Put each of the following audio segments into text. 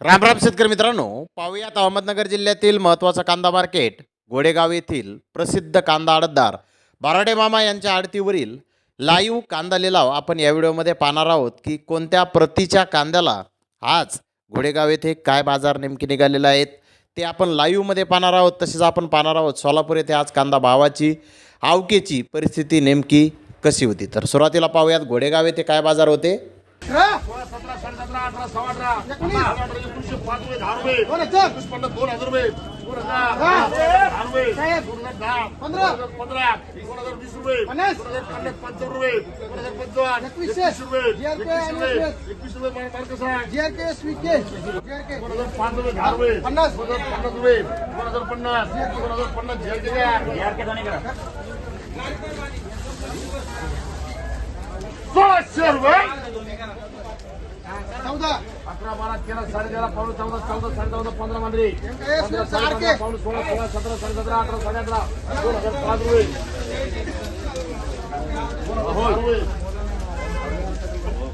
राम राम शेतकरी मित्रांनो पाहुयात अहमदनगर जिल्ह्यातील महत्त्वाचं कांदा मार्केट गोडेगाव येथील प्रसिद्ध कांदा आडतदार बाराडे मामा यांच्या आडतीवरील लाईव्ह कांदा लिलाव आपण या व्हिडिओमध्ये पाहणार आहोत की कोणत्या प्रतीच्या कांद्याला आज घोडेगाव येथे काय बाजार नेमके निघालेले आहेत ते आपण लाईव्हमध्ये पाहणार आहोत. तसेच आपण पाहणार आहोत सोलापूर येथे आज कांदा भावाची आवकेची परिस्थिती नेमकी कशी होती. तर सुरुवातीला पाहूयात घोडेगाव येथे काय बाजार होते. सतरा साडे सतरा अठरा सव्वा अठरा अठरा अठरा एकोणीसशे पाच रुपये दहा रुपये एकवीस पन्नास दोन हजार रुपये दोन हजार दहा रुपये दोन हजार दहा पंधरा हजार पंधरा दोन हजार वीस रुपये दोन हजार पन्नास पंचावन्न रुपये दोन हजार पंचावन्न एकवीस रुपये एकवीस रुपये एकवीस रुपये मला मार्क सांग दोन हजार पाच रुपये दहा रुपये पन्नास दोन हजार पन्नास रुपये दोन हजार पन्नास दोन हजार पन्नास झेल का सोळाशे रुपये अकरा बारा तेरा साडे तेरा पावणे चौदा चौदा साडे चौदा पंधरा पंधरा पावणे सोळा सोळा सतरा साडे सतरा अठरा साडे अठरा दोन हजार पाच रुपये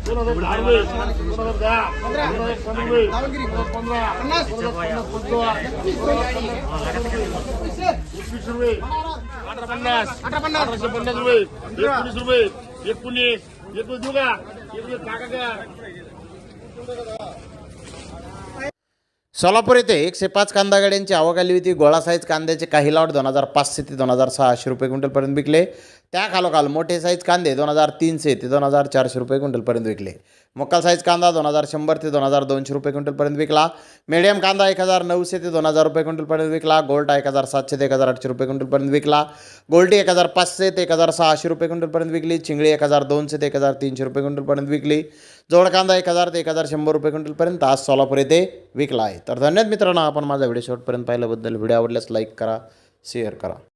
दोन हजार दहा रुपये दोन हजार दहा दोन हजार पंधरा. दोन हजार पंधरा पन्नास. एकवीस रुपये. अठरा पन्नास. अठरा पन्नास. अठराशे पन्नास रुपये. एकोणीस रुपये. एकोणीस. एकोणीस. देऊ का? एकोणीस टाका का? सोलापूर येथे एकशे पाच कांदा गाड्यांची आवक आली होती. गोळा साईज कांद्याचे काही लॉट दोन हजार पाचशे ते दोन हजार सहाशे रुपये क्विंटलपर्यंत विकले. त्या खालोखाल मोठे साईज कांदे दोन हजार तीनशे ते दोन हजार चारशे रुपये क्विंटलपर्यंत विकले. मोक्का साईज कांदा दोन हजार शंभर ते दोन हजार दोनशे रुपये क्विंटलपर्यंत विकला. मीडियम कांदा एक हजार नऊशे ते दोन हजार रुपये क्विंटलपर्यंत विकला. गोल्टा एक हजार सातशे ते एक हजार आठशे रुपये क्विंटलपर्यंत विकला. गोल्टी एक हजार पाचशे ते एक हजार सहाशे रुपये क्विंटलपर्यंत विकली. चिंगळी एक हजार दोनशे ते एक हजार तीनशे रुपये क्विंटलपर्यंत विकली. जोड कांदा एक हजार ते एक हजार शंभर रुपये क्विंटलपर्यंत आज सोलापूर येथे विकला आहे. तर धन्यवाद मित्रांनो आपण माझा व्हिडिओ शेवटपर्यंत पाहिल्याबद्दल. व्हिडिओ आवडल्यास लाईक करा शेअर करा.